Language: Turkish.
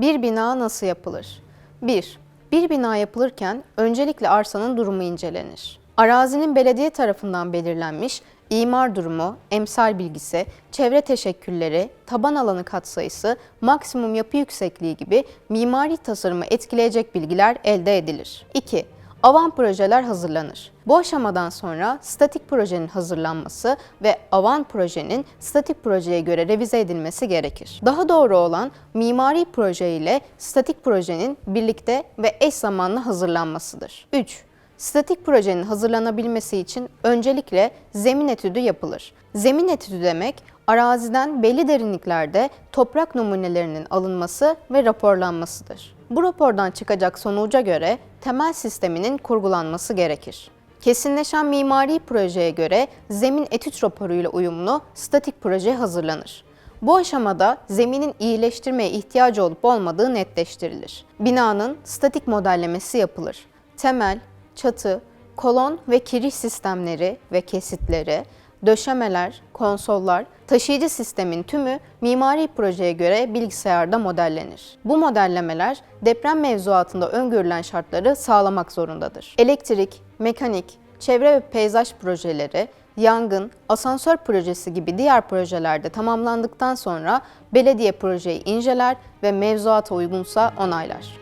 Bir bina nasıl yapılır? 1. Bir bina yapılırken öncelikle arsanın durumu incelenir. Arazinin belediye tarafından belirlenmiş imar durumu, emsal bilgisi, çevre teşekkülleri, taban alanı katsayısı, maksimum yapı yüksekliği gibi mimari tasarımı etkileyecek bilgiler elde edilir. 2. Avan projeler hazırlanır. Bu aşamadan sonra statik projenin hazırlanması ve avan projenin statik projeye göre revize edilmesi gerekir. Daha doğru olan mimari proje ile statik projenin birlikte ve eş zamanlı hazırlanmasıdır. 3. Statik projenin hazırlanabilmesi için öncelikle zemin etüdü yapılır. Zemin etüdü demek, araziden belli derinliklerde toprak numunelerinin alınması ve raporlanmasıdır. Bu rapordan çıkacak sonuca göre temel sisteminin kurgulanması gerekir. Kesinleşen mimari projeye göre zemin etüt raporuyla uyumlu statik proje hazırlanır. Bu aşamada zeminin iyileştirmeye ihtiyacı olup olmadığı netleştirilir. Binanın statik modellemesi yapılır. Temel, çatı, kolon ve kiriş sistemleri ve kesitleri, döşemeler, konsollar, taşıyıcı sistemin tümü mimari projeye göre bilgisayarda modellenir. Bu modellemeler deprem mevzuatında öngörülen şartları sağlamak zorundadır. Elektrik, mekanik, çevre ve peyzaj projeleri, yangın, asansör projesi gibi diğer projelerde tamamlandıktan sonra belediye projeyi inceler ve mevzuata uygunsa onaylar.